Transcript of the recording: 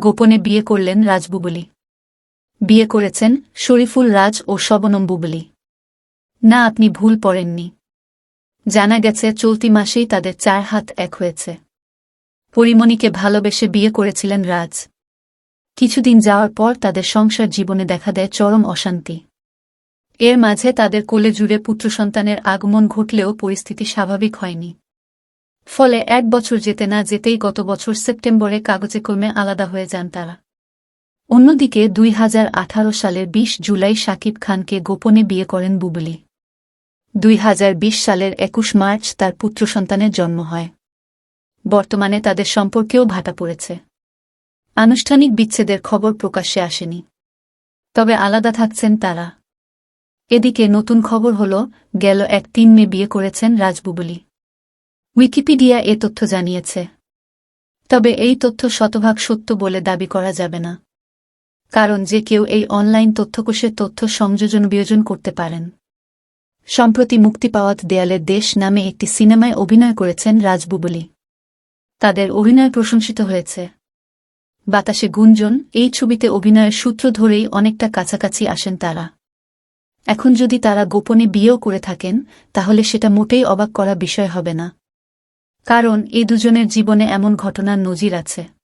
গোপনে বিয়ে করলেন রাজবুবলি বিয়ে করেছেন শরীফুল রাজ ও শবনম বুবলি। না, আপনি ভুল পড়েননি। জানা গেছে চলতি মাসেই তাদের চার হাত এক হয়েছে। পরিমণিকে ভালোবেসে বিয়ে করেছিলেন রাজ। কিছুদিন যাওয়ার পর তাদের সংসার জীবনে দেখা দেয় চরম অশান্তি। এর মাঝে তাদের কোলে জুড়ে পুত্রসন্তানের আগমন ঘটলেও পরিস্থিতি স্বাভাবিক হয়নি। ফলে এক বছর যেতে না যেতেই গত বছর সেপ্টেম্বরে কাগজে কলমে আলাদা হয়ে যান তারা। অন্যদিকে দুই হাজার আঠারো সালের ২০ জুলাই শাকিব খানকে গোপনে বিয়ে করেন বুবলি। দুই হাজার বিশ সালের একুশ মার্চ তার পুত্র সন্তানের জন্ম হয়। বর্তমানে তাদের সম্পর্কেও ভাটা পড়েছে। আনুষ্ঠানিক বিচ্ছেদের খবর প্রকাশ্যে আসেনি। তবে আলাদা থাকছেন তারা। এদিকে নতুন খবর হল, গেল এক তিন মে বিয়ে করেছেন রাজবুবলি উইকিপিডিয়া এ তথ্য জানিয়েছে। তবে এই তথ্য শতভাগ সত্য বলে দাবি করা যাবে না। কারণ যে কেউ এই অনলাইন তথ্যকোষের তথ্য সংযোজন বিয়োজন করতে পারেন। সম্প্রতি মুক্তি পাওয়াত দেয়ালের দেশ নামে একটি সিনেমায় অভিনয় করেছেন রাজবুবলি তাদের অভিনয় প্রশংসিত হয়েছে। বাতাসে গুঞ্জন, এই ছবিতে অভিনয়ের সূত্র ধরেই অনেকটা কাছাকাছি আসেন তারা। এখন যদি তারা গোপনে বিয়েও করে থাকেন, তাহলে সেটা মোটেই অবাক করা বিষয় হবে না। কারণ এ দুজনের জীবনে এমন ঘটনার নজির আছে।